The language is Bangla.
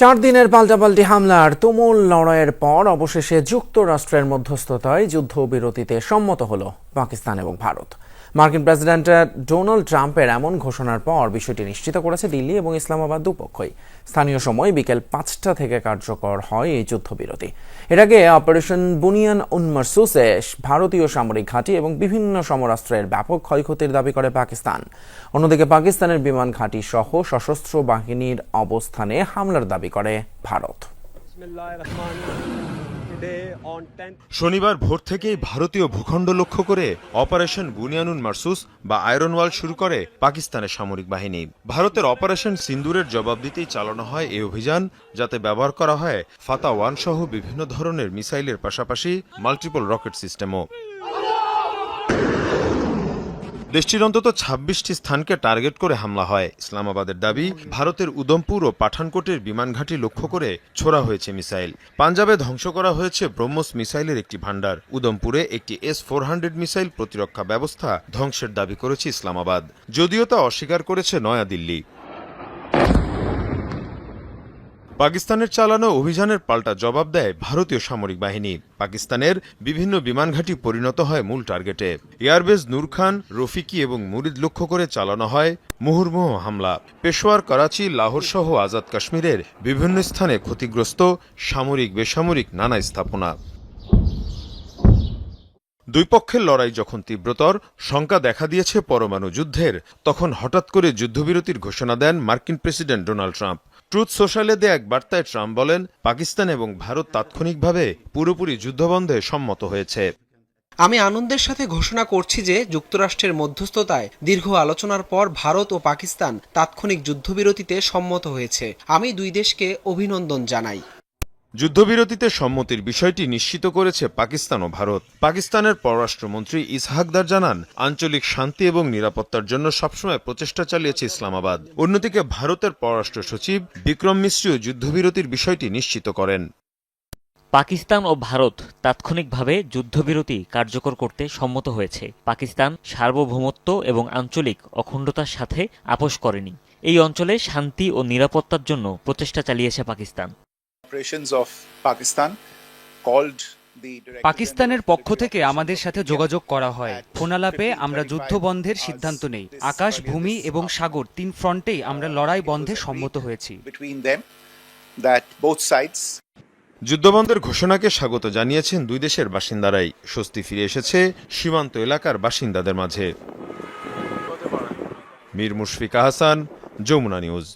চার দিনের পাল্টাপাল্টি হামলার তুমুল লড়াইয়ের পর অবশেষে যুক্তরাষ্ট্রের মধ্যস্থতায় যুদ্ধবিরতিতে সম্মত হল পাকিস্তান এবং ভারত। মার্কিন প্রেসিডেন্ট ডোনাল্ড ট্রাম্পের এমন ঘোষণার পর বিষয়টি নিশ্চিত করেছে দিল্লি এবং ইসলামাবাদ দুপক্ষই। স্থানীয় সময় বিকেল পাঁচটা থেকে কার্যকর হয় এই যুদ্ধবিরতি। এর আগে অপারেশন বুনিয়ান উন্মারসুসে ভারতীয় সামরিক ঘাঁটি এবং বিভিন্ন সমরাস্ত্রের ব্যাপক ক্ষয়ক্ষতির দাবি করে পাকিস্তান। অন্যদিকে পাকিস্তানের বিমান ঘাঁটি সহ সশস্ত্র বাহিনীর অবস্থানে হামলার দাবি করে ভারত। শনিবার ভোর থেকেই ভারতীয় ভূখণ্ড লক্ষ্য করে অপারেশন বুনিয়ানুন মার্সুস বা আয়রন ওয়াল শুরু করে পাকিস্তানের সামরিক বাহিনী। ভারতের অপারেশন সিন্দুরের জবাব দিতেই চালানো হয় এই অভিযান, যাতে ব্যবহার করা হয় ফাতা ওয়ান সহ বিভিন্ন ধরনের মিসাইলের পাশাপাশি মাল্টিপল রকেট সিস্টেমও। দেশটির অন্তত ছাব্বিশটি স্থানকে টার্গেট করে হামলা হয়। ইসলামাবাদের দাবি, ভারতের উদমপুর ও পাঠানকোটের বিমান ঘাঁটি লক্ষ্য করে ছোড়া হয়েছে মিসাইল। পাঞ্জাবে ধ্বংস করা হয়েছে ব্রহ্মস মিসাইলের একটি ভাণ্ডার। উদমপুরে একটি এস ফোর হান্ড্রেড মিসাইল প্রতিরক্ষা ব্যবস্থা ধ্বংসের দাবি করেছে ইসলামাবাদ। যদিও তা অস্বীকার করেছে নয়াদিল্লি। পাকিস্তানের চালানো অভিযানের পাল্টা জবাব দেয় ভারতীয় সামরিক বাহিনী। পাকিস্তানের বিভিন্ন বিমান ঘাঁটি পরিণত হয় মূল টার্গেটে। এয়ারবেজ নূর খান, রফিকি এবং মুরিদ লক্ষ্য করে চালানো হয় মুহুর্মুহ হামলা। পেশোয়ার, করাচি লাহোর সহ আজাদ কাশ্মীরের বিভিন্ন স্থানে ক্ষতিগ্রস্ত সামরিক বেসামরিক নানা স্থাপনা। দুই পক্ষের লড়াই যখন তীব্রতর, শঙ্কা দেখা দিয়েছে পরমাণু যুদ্ধের। তখন হঠাৎ করে যুদ্ধবিরতির ঘোষণা দেন মার্কিন প্রেসিডেন্ট ডোনাল্ড ট্রাম্প। ট্রুথ সোশ্যালে দেয়া এক বার্তায় ট্রাম্প বলেন, পাকিস্তান এবং ভারত তাৎক্ষণিকভাবে পুরোপুরি যুদ্ধবন্ধে সম্মত হয়েছে। আমি আনন্দের সাথে ঘোষণা করছি যে যুক্তরাষ্ট্রের মধ্যস্থতায় দীর্ঘ আলোচনার পর ভারত ও পাকিস্তান তাৎক্ষণিক যুদ্ধবিরতিতে সম্মত হয়েছে। আমি দুই দেশকে অভিনন্দন জানাই। যুদ্ধবিরতিতে সম্মতির বিষয়টি নিশ্চিত করেছে পাকিস্তান ও ভারত। পাকিস্তানের পররাষ্ট্রমন্ত্রী ইসহাকদার জানান, আঞ্চলিক শান্তি এবং নিরাপত্তার জন্য সবসময় প্রচেষ্টা চালিয়েছে ইসলামাবাদ। অন্যদিকে ভারতের পররাষ্ট্র সচিব বিক্রম মিশ্রিও যুদ্ধবিরতির বিষয়টি নিশ্চিত করেন। পাকিস্তান ও ভারত তাৎক্ষণিকভাবে যুদ্ধবিরতি কার্যকর করতে সম্মত হয়েছে। পাকিস্তান সার্বভৌমত্ব এবং আঞ্চলিক অখণ্ডতার সাথে আপোষ করেনি। এই অঞ্চলে শান্তি ও নিরাপত্তার জন্য প্রচেষ্টা চালিয়েছে Pakistan. Operations of Pakistan called the director পাকিস্তানের পক্ষ থেকে আমাদের সাথে যোগাযোগ করা হয়। ফোনালাপে আমরা যুদ্ধ বন্ধের সিদ্ধান্ত নেই। আকাশ ভূমি এবং সাগর তিন ফ্রন্টেই আমরা লড়াই বন্ধে সম্মত হয়েছি। between them that both sides যুদ্ধবন্ধের ঘোষণাকে স্বাগত জানিয়েছেন দুই দেশের বাসিন্দারাই। স্বস্তি ফিরে এসেছে সীমান্ত এলাকার বাসিন্দাদের মাঝে। মীর মুশফিকা হাসান যমুনা নিউজ।